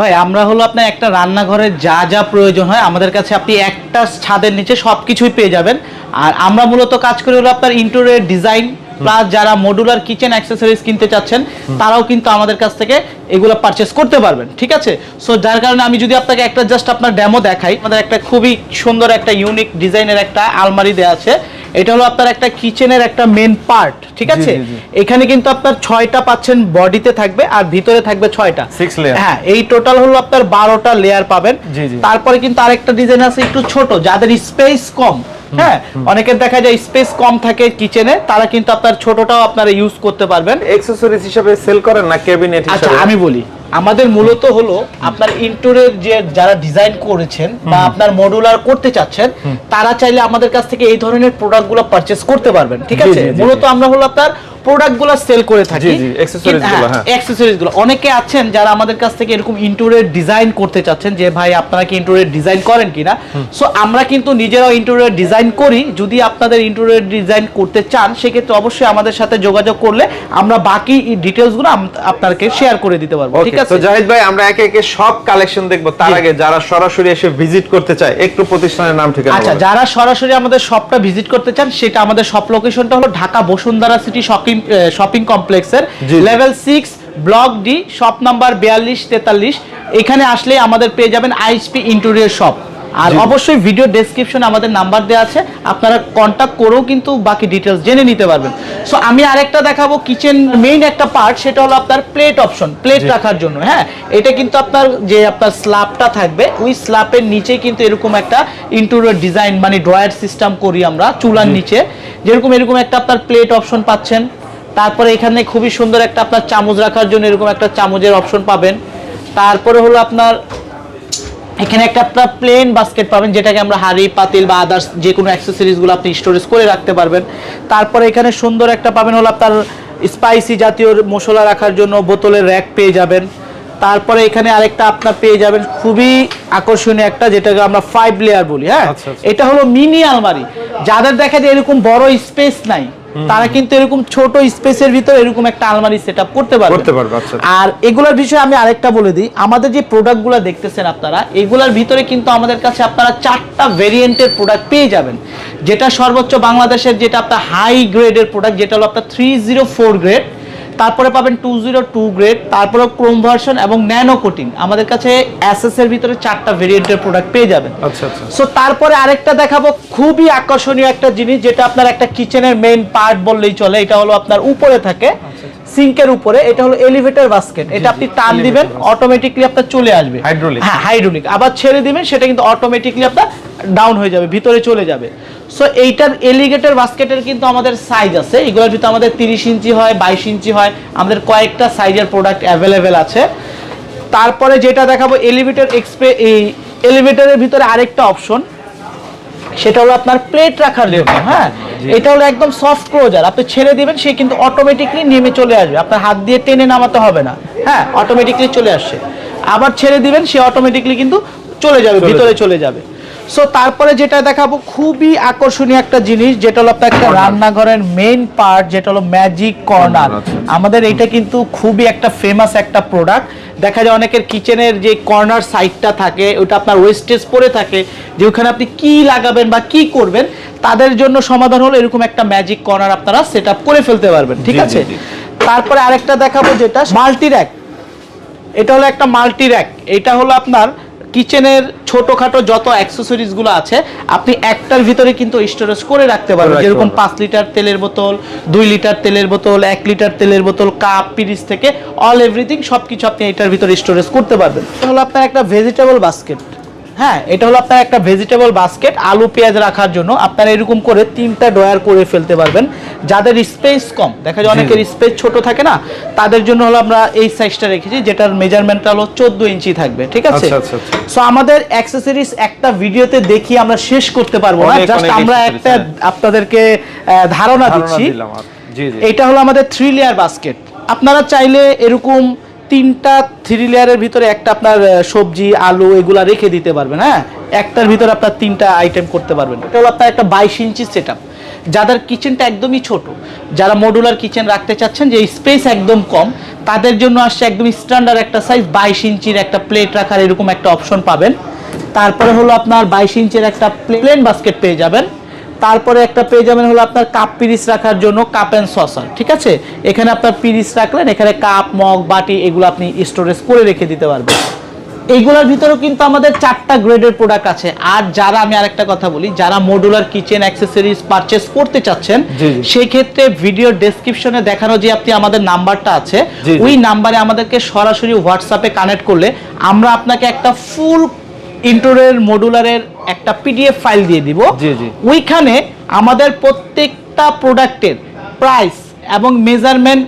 ভাই, আমরা হলো আপনার একটা রান্নাঘরের যা যা প্রয়োজন হয়, আমাদের কাছে আপনি একটা ছাদের নিচে সব কিছুই পেয়ে যাবেন। আর আমরা মূলত কাজ করি হলো আপনার ইন্টেরিয়র ডিজাইন প্লাস যারা মডুলার কিচেন অ্যাক্সেসরিজ কিনতে চাচ্ছেন, তারাও কিন্তু আমাদের কাছ থেকে এগুলো পারচেস করতে পারবেন, ঠিক আছে? সো যার কারণে আমি যদি আপনাকে একটা জাস্ট আপনার ডেমো দেখাই, আমাদের একটা খুবই সুন্দর একটা ইউনিক ডিজাইনের একটা আলমারি দেওয়া আছে। এটা হলো আপনার একটা কিচেনের একটা মেন পার্ট ঠিক আছে। এখানে কিন্তু আপনার ছয়টা পাচ্ছেন বডিতে থাকবে আর ভিতরে থাকবে ছয়টা। হ্যাঁ এই টোটাল হলো আপনার বারোটা লেয়ার পাবেন। তারপরে কিন্তু আরেকটা ডিজাইন আছে একটু ছোট যাদের স্পেস কম হ্যাঁ? অনেকের দেখা যায় স্পেস কম থাকে কিচেনে তারা কিন্তু আপনার ছোটটাও আপনারা ইউজ করতে পারবেন। অ্যাক্সেসরিজ হিসেবে সেল করেন না ক্যাবিনেট আচ্ছা হিসেবে? আমি বলি। আমাদের মূলত হলো আপনার ইন্টোরের যে যারা ডিজাইন করেছেন বা আপনার মডুলার করতে চাচ্ছেন তারা চাইলে আমাদের কাছ থেকে এই ধরনের প্রোডাক্টগুলো পারচেস করতে পারবেন ঠিক আছে? মূলত আমরা হলো আপনার প্রোডাক্টগুলো সেল করে থাকি। জি, জি, accessories গুলো, হ্যাঁ। অনেকে আছেন যারা আমাদের কাছ থেকে এরকম ইন্টোরিয়র ডিজাইন করতে চাচ্ছেন যে ভাই আপনারা কি ইন্টোরিয়র ডিজাইন করেন কিনা? সো আমরা কিন্তু নিজেরাও ইন্টোরিয়র ডিজাইন করি। যদি আপনাদের ইন্টোরিয়র ডিজাইন করতে চান সেক্ষেত্রে অবশ্যই আমাদের সাথে যোগাযোগ করলে আমরা বাকি ডিটেলসগুলো আম- আপনাকে শেয়ার করে দিতে পারব। ঠিক আছে? তো জাহিদ ভাই আমরা একে একে সব কালেকশন দেখব। তার আগে যারা সরাসরি এসে ভিজিট করতে চায় একটু প্রতিষ্ঠানের নাম ঠিকানা আচ্ছা যারা সরাসরি আমাদের শপটা ভিজিট করতে চান সেটা আমাদের শপ লোকেশনটা হলো Dhaka Bashundhara city shopping shopping কমপ্লেক্সের। Level six block D shop number বিয়াল্লিশ তেতাল্লিশ। এখানে আসলে আমাদের পেয়ে যাবেন আইএসপি ইন্টেরিয়র শপ আর অবশ্যই ভিডিও ডেসক্রিপশনে আমাদের নাম্বার দেওয়া আছে। আপনারা কন্ট্যাক্ট করেও কিন্তু বাকি ডিটেলস জেনে নিতে পারবেন। সো আমি আরেকটা দেখাবো কিচেন মেইন একটা পার্ট সেটা হলো আপনার প্লেট অপশন প্লেট রাখার জন্য হ্যাঁ? এটা কিন্তু আপনার যে আপনার স্ল্যাবটা থাকবে ওই স্ল্যাবের নিচে কিন্তু এরকম একটা ইন্টেরিয়র ডিজাইন মানে ড্রয়ার সিস্টেম করি আমরা চুলার নিচে। যেরকম এরকম একটা আপনার প্লেট অপশন পাচ্ছেন। তারপরে এখানে খুবই সুন্দর একটা আপনার চামচ রাখার জন্য এরকম একটা চামচের অপশন পাবেন। তারপরে হলো আপনার এখানে একটা আপনার প্লেন বাস্কেট পাবেন যেটাকে আমরা হাড়ি পাতিল বা আদার্স যে কোনো অ্যাক্সেসরিজগুলো আপনি স্টোরেজ করে রাখতে পারবেন। তারপরে এখানে সুন্দর একটা পাবেন হলো আপনার স্পাইসি জাতীয় মশলা রাখার জন্য বোতলের র্যাক পেয়ে যাবেন। তারপরে এখানে আরেকটা আপনার পেয়ে যাবেন খুবই আকর্ষণীয় একটা যেটাকে আমরা ফাইভ লেয়ার বলি হ্যাঁ? আচ্ছা, আচ্ছা। এটা হলো মিনি আলমারি। যাদের দেখা যায় এরকম বড় স্পেস নাই তারা কিন্তু এরকম ছোট স্পেসের ভিতরে এরকম একটা আলমারি সেট করতে পারবে। করতে পারবে, আচ্ছা। আর এগুলার বিষয়ে আমি আরেকটা বলে দিই আমাদের যে প্রোডাক্টগুলো দেখতেছেন আপনারা এগুলার ভিতরে কিন্তু আমাদের কাছে আপনারা চারটা ভেরিয়েন্টের প্রোডাক্ট পেয়ে যাবেন। যেটা সর্বোচ্চ বাংলাদেশের যেটা আপনার হাই গ্রেডের প্রোডাক্ট যেটা হলো আপনার থ্রি জিরো ফোর গ্রেড তারপরে পাবেন টু জিরো টু গ্রেড তারপরে ক্রোম ভার্সন এবং ন্যানো কোটিং আমাদের কাছে অ্যাসেস এর ভিতরে চারটা ভেরিয়েন্টের প্রোডাক্ট পেয়ে যাবেন। আচ্ছা আচ্ছা। সো তারপরে আরেকটা দেখাবো খুবই আকর্ষণীয় একটা জিনিস যেটা আপনার একটা কিচেনের মেইন পার্ট বললেই চলে এটা হলো আপনার উপরে থাকে সিঙ্কের উপরে এটা হলো এলিভেটর বাস্কেট এটা আপনি টান দিবেন অটোমেটিকলি আপনার চলে আসবে। হাইড্রোলিক হ্যাঁ হাইড্রোলিক আবার ছেড়ে দিবেন সেটা কিন্তু অটোমেটিকলি আপনার ডাউন হয়ে যাবে ভিতরে চলে যাবে। সো এইটার এলিগেটর বাস্কেটের কিন্তু আমাদের সাইজ আছে। এগুলোর ভিতরে আমাদের তিরিশ ইঞ্চি হয় বাইশ ইঞ্চি হয়। আমাদের কয়েকটা সাইজের প্রোডাক্ট অ্যাভেলেবেল আছে। তারপরে যেটা দেখাবো এলিভেটর এক্সপ্রে এই এলিভেটরের ভিতরে আরেকটা অপশন সেটা হলো আপনার প্লেট রাখার জন্য হ্যাঁ? এটা হলো একদম সফট ক্লোজার আপনি ছেড়ে দিবেন সে কিন্তু অটোমেটিকলি নেমে চলে আসবে। আপনার হাত দিয়ে টেনে নামাতে হবে না। হ্যাঁ অটোমেটিকলি চলে আসছে। আবার ছেড়ে দিবেন সে অটোমেটিকলি কিন্তু চলে যাবে ভিতরে চলে যাবে। সো তারপরে যেটা দেখাবো খুবই আকর্ষণীয় একটা জিনিস যেটা হলো আপনার একটা রান্নাঘরের মেইন পার্ট যেটা হলো ম্যাজিক কর্নার আচ্ছা, আমাদের এটা কিন্তু খুবই একটা ফেমাস একটা প্রোডাক্ট দেখা যায় অনেকের কিচেনের যে কর্নার সাইডটা থাকে ওটা আপনার ওয়েস্টেজ পরে থাকে যে ওখানে আপনি কি লাগাবেন বা কি করবেন তাদের জন্য সমাধান হলো এরকম একটা ম্যাজিক কর্নার আপনারা সেট করে ফেলতে পারবেন ঠিক আছে? তারপরে আরেকটা দেখাবো যেটা মাল্টি র্যাক এটা হলো একটা মাল্টি র্যাক এটা হলো আপনার কিচেনের ছোটখাটো যত অ্যাক্সেসরিজগুলো আছে আপনি একটার ভিতরে কিন্তু স্টোরেজ করে রাখতে পারবেন। যেরকম পাঁচ লিটার তেলের বোতল দুই লিটার তেলের বোতল এক লিটার তেলের বোতল কাপ পিরিচ থেকে অল এভরিথিং সবকিছু আপনি এটার ভিতরে স্টোরেজ করতে পারবেন। তাহলে হলো আপনার একটা ভেজিটেবল বাস্কেট হ্যাঁ এটা হলো আপনার একটা ভেজিটেবল বাস্কেট আলু পেঁয়াজ রাখার জন্য। আপনারা এরকম করে তিনটা ড্রয়ার করে ফেলতে পারবেন। যাদের স্পেস কম দেখা যায় অনেকের। স্পেস ছোট থাকে না তাদের জন্য হলো আমরা এই সাইজটা রেখেছি যেটার মেজারমেন্টটা হলো চোদ্দ ইঞ্চি থাকবে ঠিক আছে? আচ্ছা, আচ্ছা, আচ্ছা। সো আমাদের অ্যাক্সেসরিজ একটা ভিডিওতে দেখিয়ে আমরা শেষ করতে পারব না জাস্ট আমরা একটা হ্যাঁ। আপনাদেরকে ধারণা দিচ্ছি। এটা হলো আমাদের থ্রি লেয়ার বাস্কেট আপনারা চাইলে এরকম তিনটা থ্রি লেয়ারের ভিতরে একটা আপনার সবজি, আলু, এগুলা রেখে দিতে পারবেন হ্যাঁ? একটার ভিতরে আপনার তিনটা আইটেম করতে পারবেন। এটা হলো আপনার একটা বাইশ ইঞ্চি সেট যাদের কিচেনটা একদমই ছোট, যারা মডুলার কিচেন রাখতে চাচ্ছেন, যে স্পেস একদম কম, তাদের জন্য আসছে একদম স্ট্যান্ডার্ড একটা সাইজ বাইশ ইঞ্চির একটা প্লেট রাখার এরকম একটা অপশন পাবেন। তারপরে হলো আপনার বাইশ ইঞ্চের একটা প্লেন বাস্কেট পেয়ে যাবেন। তারপরে একটা পেয়ে যাবেন হলো আপনার কাপ পিরিস রাখার জন্য কাপ অ্যান্ড সসার ঠিক আছে এখানে আপনার পিরিস রাখলেন এখানে কাপ মগ বাটি এগুলো আপনি স্টোরেজ করে রেখে দিতে পারবেন এইগুলোর ভিতরেও কিন্তু আমাদের চারটা গ্রেডের প্রোডাক্ট আছে আর যারা আমি আরেকটা কথা বলি যারা মডুলার কিচেন অ্যাক্সেসরিজ পারচেস করতে চাচ্ছেন। সেই ক্ষেত্রে ভিডিও ডেসক্রিপশনে দেখানো যে আপনি আমাদের নাম্বারটা আছে। ওই নাম্বারে আমাদেরকে সরাসরি হোয়াটসঅ্যাপে কানেক্ট করলে আমরা আপনাকে একটা ফুল ইন্টোরের মডুলারের একটা পিডিএফ ফাইল দিয়ে দিব। জি, জি। ওইখানে আমাদের প্রত্যেকটা প্রোডাক্টের প্রাইস এবং মেজারমেন্ট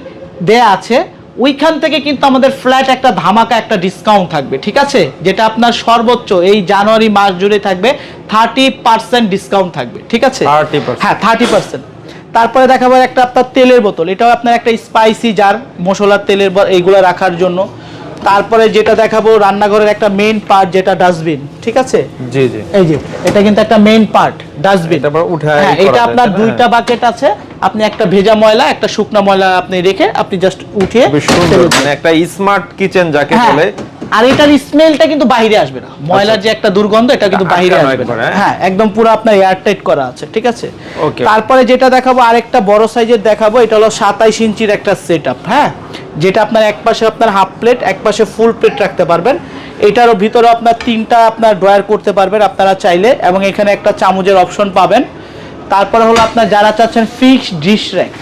দেয়া আছে। ওইখান থেকে কিন্তু আমাদের ফ্ল্যাট একটা ধামাকা একটা ডিসকাউন্ট থাকবে ঠিক আছে? যেটা আপনার সর্বোচ্চ এই জানুয়ারি মাস জুড়ে থাকবে থার্টি পার্সেন্ট ডিসকাউন্ট থাকবে ঠিক আছে? হ্যাঁ থার্টি পার্সেন্ট তারপরে দেখাবো একটা আপনার তেলের বোতল। এটাও আপনার একটা স্পাইসি জার মশলার তেলের এইগুলো রাখার জন্য। তারপরে যেটা দেখাবো রান্নাঘরের একটা মেইন পার্ট যেটা ডাস্টবিন ঠিক আছে? জি জি। এই যে এটা কিন্তু একটা মেইন পার্ট ডাস্টবিন আবার উঠায় হ্যাঁ এটা আপনার দুইটা বাকেট আছে। আপনি একটা ভেজা ময়লা একটা শুকনা ময়লা আপনি রেখে আপনি জাস্ট উঠিয়ে। মানে একটা স্মার্ট কিচেন যাকে হ্যাঁ, বলে আর এটার স্মেলটা কিন্তু বাইরে আসবে না। ময়লার যে একটা দুর্গন্ধ এটা কিন্তু বাইরে আসবে না। হ্যাঁ? হ্যাঁ একদম পুরো আপনার এয়ারটাইট করা আছে ঠিক আছে. তারপরে যেটা দেখাবো আরেকটা বড় সাইজের দেখাবো এটা হলো সাতাইশ ইঞ্চির একটা সেটআপ হ্যাঁ? যেটা আপনার এক পাশে আপনার হাফ প্লেট এক পাশে ফুল প্লেট রাখতে পারবেন। এটারও ভিতরে আপনার তিনটা আপনার ড্রয়ার করতে পারবেন আপনারা চাইলে এবং এখানে একটা চামচের অপশন পাবেন। তারপরে হলো আপনার যারা চাচ্ছেন ফিক্সড ডিশ র্যাক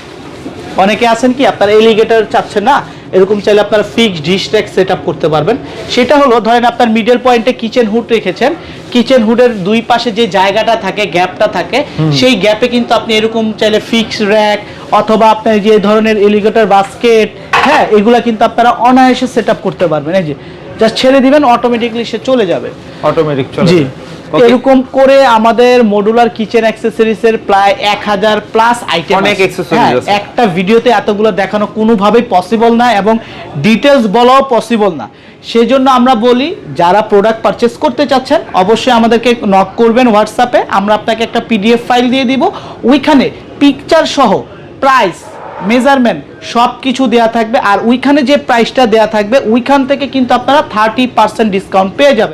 অনেকে আছেন কি আপনার এলিগেটর চাচ্ছেন না? এরকম চাইলে আপনারা ফিক্সড ডিশ র্যাক সেট করতে পারবেন। সেটা হলো ধরেন আপনার মিডল পয়েন্টে কিচেন হুড রেখেছেন। কিচেন হুডের দুই পাশে যে জায়গাটা থাকে গ্যাপটা থাকে সেই গ্যাপে কিন্তু আপনি এরকম চাইলে ফিক্সড র্যাক অথবা আপনার যে ধরনের এলিগেটর বাস্কেট হ্যাঁ এগুলা কিন্তু আপনারা অনায়াসে সেট করতে পারবেন। এই যে জাস্ট ছেড়ে দিবেন অটোমেটিকলি সে চলে যাবে। অটোমেটিক চলে জি. এরকম করে আমাদের মডুলার কিচেন অ্যাক্সেসরিজ এর প্রায় এক হাজার প্লাস আইটেম অনেক accessories আছে। একটা ভিডিওতে এতগুলো দেখানো কোনোভাবেই পসিবল না এবং ডিটেলস বলাও পসিবল না। সেজন্য আমরা বলি যারা প্রোডাক্ট পারচেস করতে চাচ্ছেন অবশ্যই আমাদেরকে নক করবেন হোয়াটসঅ্যাপে আমরা আপনাকে একটা পিডিএফ ফাইল দিয়ে দিব। ওইখানে পিকচার সহ প্রাইস মেজারমেন্ট সব কিছু দেওয়া থাকবে। আর ওইখানে যে প্রাইসটা দেওয়া থাকবে ওইখান থেকে কিন্তু আপনারা থার্টি পার্সেন্ট ডিসকাউন্ট পেয়ে যাবেন।